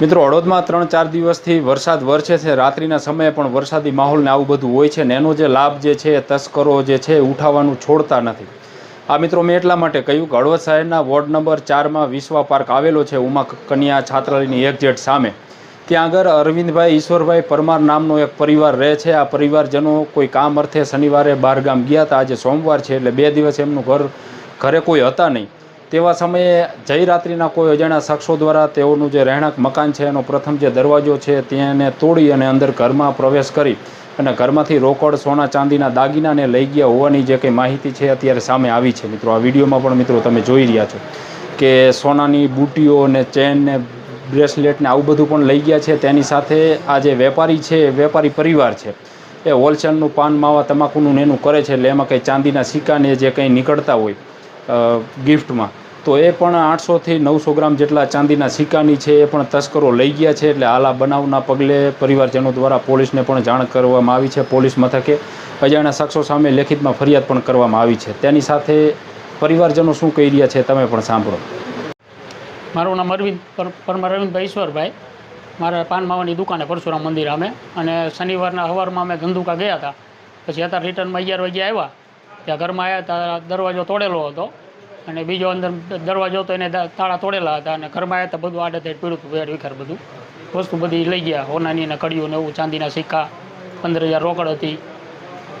મિત્રો હળવદમાં ત્રણ ચાર દિવસથી વરસાદ વરસે છે. રાત્રિના સમયે પણ વરસાદી માહોલને આવું બધું હોય છે ને એનો જે લાભ જે છે એ તસ્કરો જે છે ઉઠાવવાનું છોડતા નથી. આ મિત્રો, મેં એટલા માટે કહ્યું કે હળવદ શહેરના વોર્ડ નંબર ચારમાં વિશ્વા પાર્ક આવેલો છે, ઉમા કન્યા છાત્રાલયની એક્ઝેટ સામે. ત્યાં આગળ અરવિંદભાઈ ઈશ્વરભાઈ પરમાર નામનો એક પરિવાર રહે છે. આ પરિવારજનો કોઈ કામ અર્થે શનિવારે બહારગામ ગયા હતા. આજે સોમવાર છે એટલે બે દિવસ એમનું ઘર ઘરે કોઈ હતા નહીં. તેવા સમયે જય રાત્રિના કોઈ અજાણ્યા શખ્સો દ્વારા તેઓનું જે રહેણાંક મકાન છે, એનો પ્રથમ જે દરવાજો છે, તેને તોડી અને અંદર ઘરમાં પ્રવેશ કરી અને ઘરમાંથી રોકડ, સોના, ચાંદીના દાગીનાને લઈ ગયા હોવાની જે કંઈ માહિતી છે, અત્યારે સામે આવી છે. મિત્રો, આ વિડીયોમાં પણ મિત્રો તમે જોઈ રહ્યા છો કે સોનાની બુટીઓ ને ચેન ને બ્રેસલેટ ને આવું બધું પણ લઈ ગયા છે. તેની સાથે આ જે વેપારી છે વેપારી પરિવાર છે, એ હોલસેલનું પાન માવા તમાકુનું ને એનું કરે છે, એટલે એમાં કંઈ ચાંદીના સિક્કાને જે કંઈ નીકળતા હોય ગિફ્ટમાં. તો એ પણ આઠસોથી નવસો ગ્રામ જેટલા ચાંદીના સિક્કાની છે, એ પણ તસ્કરો લઈ ગયા છે, એટલે આલા બનાવના પગલે પરિવારજનો દ્વારા પોલીસને પણ જાણ કરવામાં આવી છે. પોલીસ મથકે અજાણ્યા શખ્સો સામે લેખિતમાં ફરિયાદ પણ કરવામાં આવી છે. તેની સાથે પરિવારજનો શું કહી રહ્યા છે, તમે પણ સાંભળો. મારું નામ અરવિંદ પર- પરમાર અરવિંદભાઈ ઈશ્વરભાઈ. મારા પાન માવાની દુકાને પરશુરામ મંદિર અમે. અને શનિવારના સવારમાં અમે ધંધુકા ગયા હતા. પછી અત્યારે રિટર્નમાં અગિયાર વાગ્યા આવ્યા. ત્યાં ઘરમાં આવ્યા ત્યાં દરવાજો તોડેલો હતો. અને બીજો અંદર દરવાજો હતો એને તાળા તોડેલા હતા અને ઘરમાં આવ્યા તો બધું આડે થઈ પીડું હતું વેર વિખર બધું. વસ્તુ બધી લઈ ગયા હોનાની અને કડિયું ને એવું ચાંદીના સિક્કા પંદર હજાર રોકડ હતી.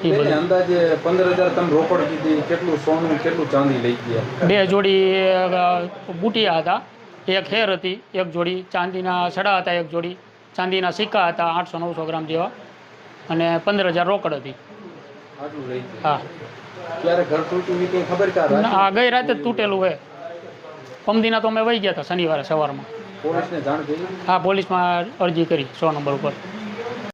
એ બધું. અંદાજે પંદર હજાર તમે રોકડ કીધી કેટલું સોનું કેટલું ચાંદી લઈ ગયા? બે જોડી બુટિયા હતા એક હેર હતી એક જોડી ચાંદીના સડા હતા એક જોડી ચાંદીના સિક્કા હતા આઠસો નવસો ગ્રામ જેવા અને પંદર હજાર રોકડ હતી. હા. ક્યારે ઘર તૂટ્યું એ ખબર કા આ ગઈ રાતે તૂટેલું હે. પમદીના તો અમે વહી ગયા હતા શનિવારે સવારમાં. પોલીસને જાણ કરી? હા પોલીસમાં અરજી કરી સો નંબર ઉપર.